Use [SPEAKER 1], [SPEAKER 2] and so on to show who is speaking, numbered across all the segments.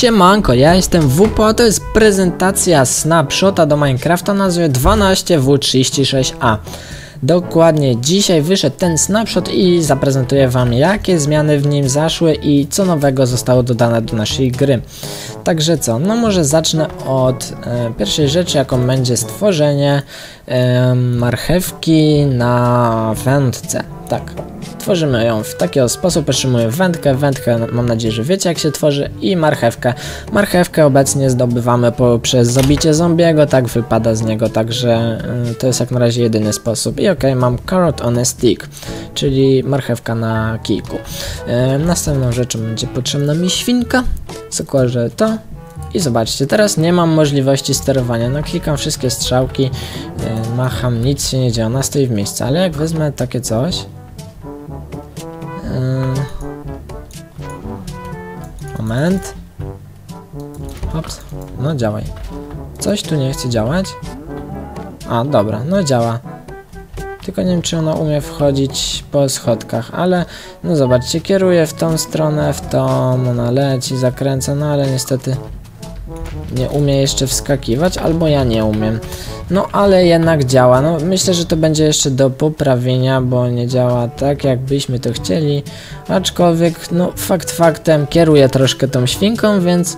[SPEAKER 1] Siemanko, ja jestem WPO, a to jest prezentacja snapshota do Minecrafta o nazwie 12W36A. Dokładnie dzisiaj wyszedł ten snapshot i zaprezentuję wam jakie zmiany w nim zaszły i co nowego zostało dodane do naszej gry. Także co, no może zacznę od e, pierwszej rzeczy jaką będzie stworzenie e, marchewki na wędce. Tak, Tworzymy ją w taki sposób, otrzymuję wędkę, wędkę mam nadzieję, że wiecie jak się tworzy i marchewkę. Marchewkę obecnie zdobywamy poprzez zabicie zombiego, tak wypada z niego, także y, to jest jak na razie jedyny sposób. I ok, mam carrot on a stick, czyli marchewka na kijku. Y, następną rzeczą będzie potrzebna mi świnka, zakłażę to i zobaczcie, teraz nie mam możliwości sterowania. No klikam wszystkie strzałki, yy, macham, nic się nie dzieje, ona stoi w miejscu, ale jak wezmę takie coś, Moment. Hops. No działaj. Coś tu nie chce działać. A, dobra, no działa. Tylko nie wiem, czy ona umie wchodzić po schodkach, ale no zobaczcie, kieruje w tą stronę, w tą, ona leci, zakręca, no ale niestety nie umie jeszcze wskakiwać, albo ja nie umiem. No ale jednak działa. No myślę, że to będzie jeszcze do poprawienia, bo nie działa tak jakbyśmy to chcieli. Aczkolwiek, no fakt faktem kieruję troszkę tą świnką, więc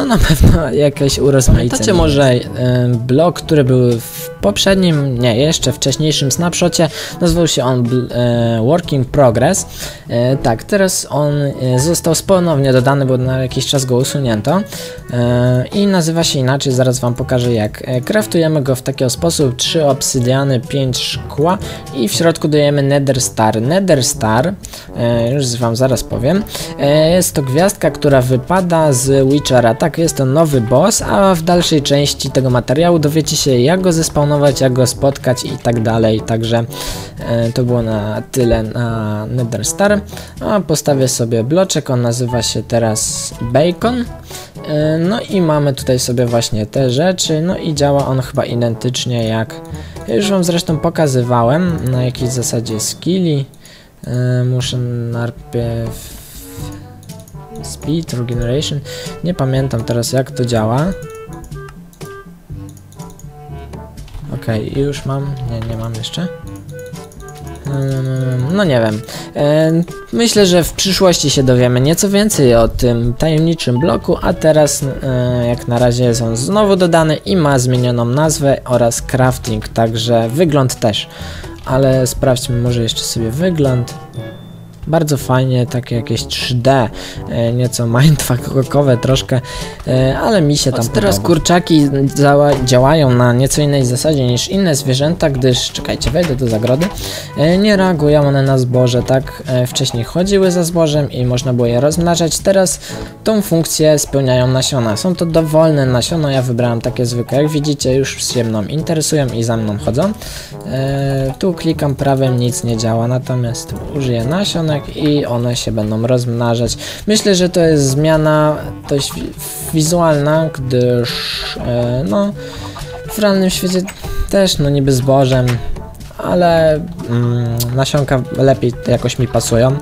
[SPEAKER 1] no na pewno jakieś urozmaicenie. Może y, blok, który był w poprzednim, nie, jeszcze wcześniejszym snapshocie, nazywał się on y, Working Progress. Y, tak, teraz on został ponownie dodany, bo na jakiś czas go usunięto i nazywa się inaczej, zaraz wam pokażę jak. Kraftujemy go w taki sposób, 3 obsydiany, 5 szkła i w środku dajemy Nether Star. Nether Star, już wam zaraz powiem, jest to gwiazdka, która wypada z Witchera, tak tak, jest to nowy boss, a w dalszej części tego materiału dowiecie się jak go zespawnować, jak go spotkać i tak dalej, także e, to było na tyle na Nether Star. A postawię sobie bloczek, on nazywa się teraz Bacon. E, no i mamy tutaj sobie właśnie te rzeczy, no i działa on chyba identycznie jak już wam zresztą pokazywałem na jakiej zasadzie skilli. E, muszę najpierw Speed, Regeneration. Nie pamiętam teraz jak to działa. Ok, już mam. Nie, nie mam jeszcze. No nie wiem. Myślę, że w przyszłości się dowiemy nieco więcej o tym tajemniczym bloku, a teraz e, jak na razie jest on znowu dodany i ma zmienioną nazwę oraz crafting, także wygląd też. Ale sprawdźmy może jeszcze sobie wygląd. Bardzo fajnie, takie jakieś 3D, e, nieco mindfuckowe troszkę, e, ale mi się tam Od teraz kurczaki działają na nieco innej zasadzie niż inne zwierzęta, gdyż, czekajcie, wejdę do zagrody, e, nie reagują one na zboże, tak? Wcześniej chodziły za zbożem i można było je rozmnażać, teraz tą funkcję spełniają nasiona. Są to dowolne nasiona, ja wybrałem takie zwykłe, jak widzicie już się mną interesują i za mną chodzą. Tu klikam prawem, nic nie działa, natomiast użyję nasionek i one się będą rozmnażać. Myślę, że to jest zmiana dość wizualna, gdyż e, no w realnym świecie też no niby zbożem ale mm, nasionka lepiej jakoś mi pasują,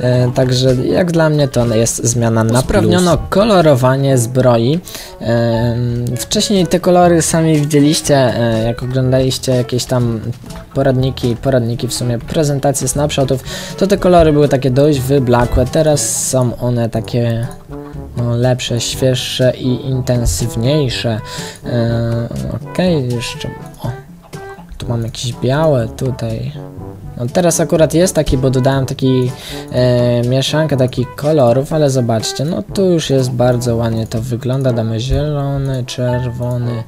[SPEAKER 1] e, także jak dla mnie to jest zmiana na Usprawniono plus. kolorowanie zbroi. E, wcześniej te kolory sami widzieliście, e, jak oglądaliście jakieś tam poradniki, poradniki w sumie, prezentacje snapshotów, to te kolory były takie dość wyblakłe, teraz są one takie no, lepsze, świeższe i intensywniejsze. E, Okej, okay, jeszcze... Tu mam jakieś białe tutaj. No teraz akurat jest taki, bo dodałem taki e, mieszankę takich kolorów, ale zobaczcie, no tu już jest bardzo ładnie to wygląda. Damy zielony, czerwony,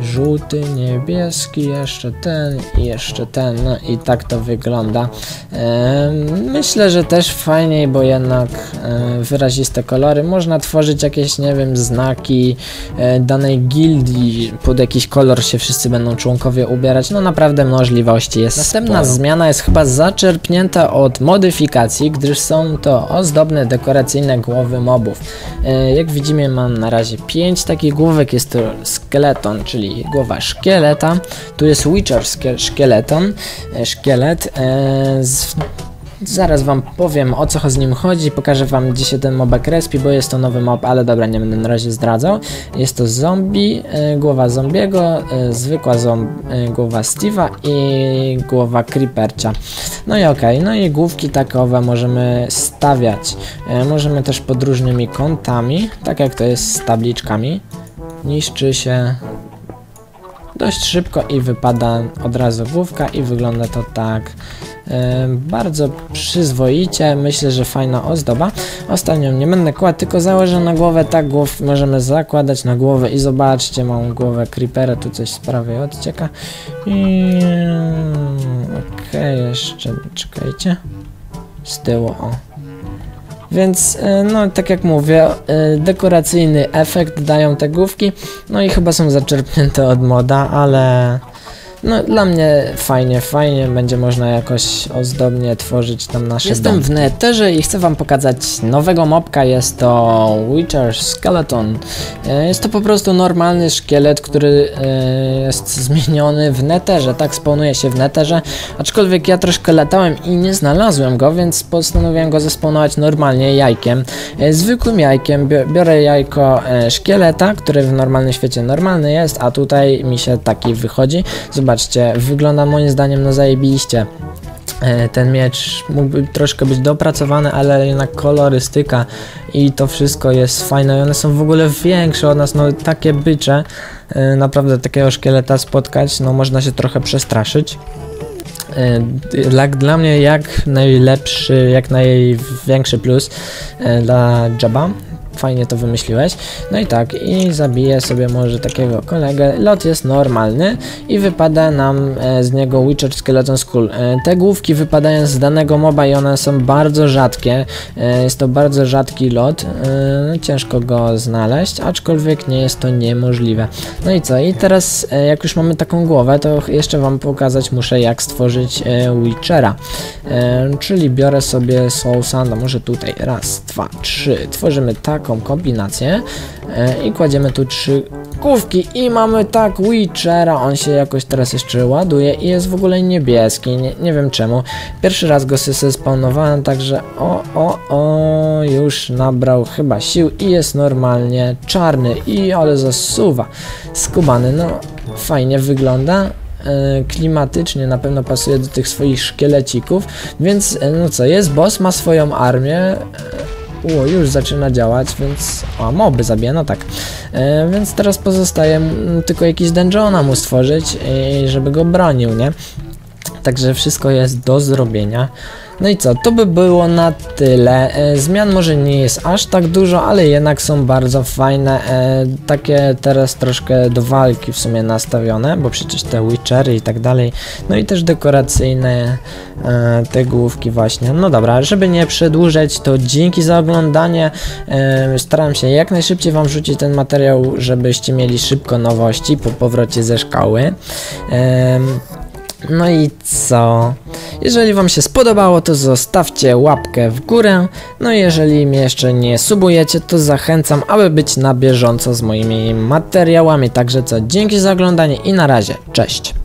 [SPEAKER 1] żółty, niebieski, jeszcze ten i jeszcze ten, no i tak to wygląda. E, myślę, że też fajniej, bo jednak e, wyraziste kolory. Można tworzyć jakieś, nie wiem, znaki e, danej gildii, pod jakiś kolor się wszyscy będą członkowie ubierać. No naprawdę możliwości jest Następna sporo. zmiana jest chyba zaczerpnięta od modyfikacji, gdyż są to ozdobne, dekoracyjne głowy mobów. E, jak widzimy mam na razie 5 takich główek, jest to skeleton, czyli czyli głowa szkieleta. Tu jest Witcher szkieleton, e, szkielet. E, z, Zaraz wam powiem o co z nim chodzi, pokażę wam gdzie się ten mobek respi, bo jest to nowy mob, ale dobra, nie będę na razie zdradzał. Jest to zombie, y, głowa zombiego, zwykła zomb- głowa Steve'a i głowa Creepercia. No i okej, no i główki takowe możemy stawiać. Możemy też pod różnymi kątami, tak jak to jest z tabliczkami. Niszczy się dość szybko i wypada od razu główka i wygląda to tak e, bardzo przyzwoicie, myślę, że fajna ozdoba. Ostatnią nie będę kładł, tylko założę na głowę, tak głów możemy zakładać na głowę i zobaczcie, mam głowę creepera, tu coś z prawej odcieka i okej, jeszcze czekajcie, z tyłu, o. Więc, e, no tak jak mówię, e, dekoracyjny efekt dają te główki, no i chyba są zaczerpnięte od moda, ale no dla mnie fajnie, fajnie, będzie można jakoś ozdobnie tworzyć tam nasze Jestem domki. w Netherze i chcę wam pokazać nowego mobka, jest to Witcher Skeleton. E, Jest to po prostu normalny szkielet, który e, jest zmieniony w Netherze, tak spawnuje się w Netherze, aczkolwiek ja troszkę latałem i nie znalazłem go, więc postanowiłem go zespawnować normalnie jajkiem, e, zwykłym jajkiem, Bio- biorę jajko szkieleta, który w normalnym świecie normalny jest, a tutaj mi się taki wychodzi, zobaczcie, wygląda moim zdaniem no zajebiście. E, Ten miecz mógłby troszkę być dopracowany, ale jednak kolorystyka i to wszystko jest fajne one są w ogóle większe od nas, no takie bycze, e, naprawdę takiego szkieleta spotkać, no można się trochę przestraszyć. E, Dla, dla mnie jak najlepszy, jak największy plus dla Jabba. Fajnie to wymyśliłeś. No i tak, i zabiję sobie może takiego kolegę. Lot jest normalny i wypada nam e, z niego Witcher Skeleton Skull. E, te główki wypadają z danego moba i one są bardzo rzadkie. E, jest to bardzo rzadki lot. E, ciężko go znaleźć, aczkolwiek nie jest to niemożliwe. No i co? I teraz, e, jak już mamy taką głowę, to jeszcze wam pokazać muszę, jak stworzyć e, Witchera. Czyli biorę sobie Soul Sanda, może tutaj, raz, dwa, trzy. Tworzymy taką kombinację e, i kładziemy tu trzy główki i mamy tak Witchera. On się jakoś teraz jeszcze ładuje i jest w ogóle niebieski, nie, nie wiem czemu. Pierwszy raz go sobie spawnowałem, także o, o, o, już nabrał chyba sił i jest normalnie czarny i ale zasuwa. Skubany, no fajnie wygląda e, klimatycznie na pewno pasuje do tych swoich szkielecików, więc e, no co, jest boss, ma swoją armię, o, już zaczyna działać, więc... O, moby zabija, no tak. E, więc teraz pozostaje mm, tylko jakiś dungeona mu stworzyć, e, żeby go bronił, nie? Także wszystko jest do zrobienia. No i co, to by było na tyle. E, Zmian może nie jest aż tak dużo, ale jednak są bardzo fajne. E, takie teraz troszkę do walki w sumie nastawione, bo przecież te Witchery i tak dalej. No i też dekoracyjne e, te główki właśnie. No dobra, żeby nie przedłużać, to dzięki za oglądanie. Staram się jak najszybciej wam wrzucić ten materiał, żebyście mieli szybko nowości po powrocie ze szkoły. No i co? Jeżeli Wam się spodobało, to zostawcie łapkę w górę. No i jeżeli mnie jeszcze nie subujecie, to zachęcam, aby być na bieżąco z moimi materiałami. Także co, dzięki za oglądanie i na razie. Cześć!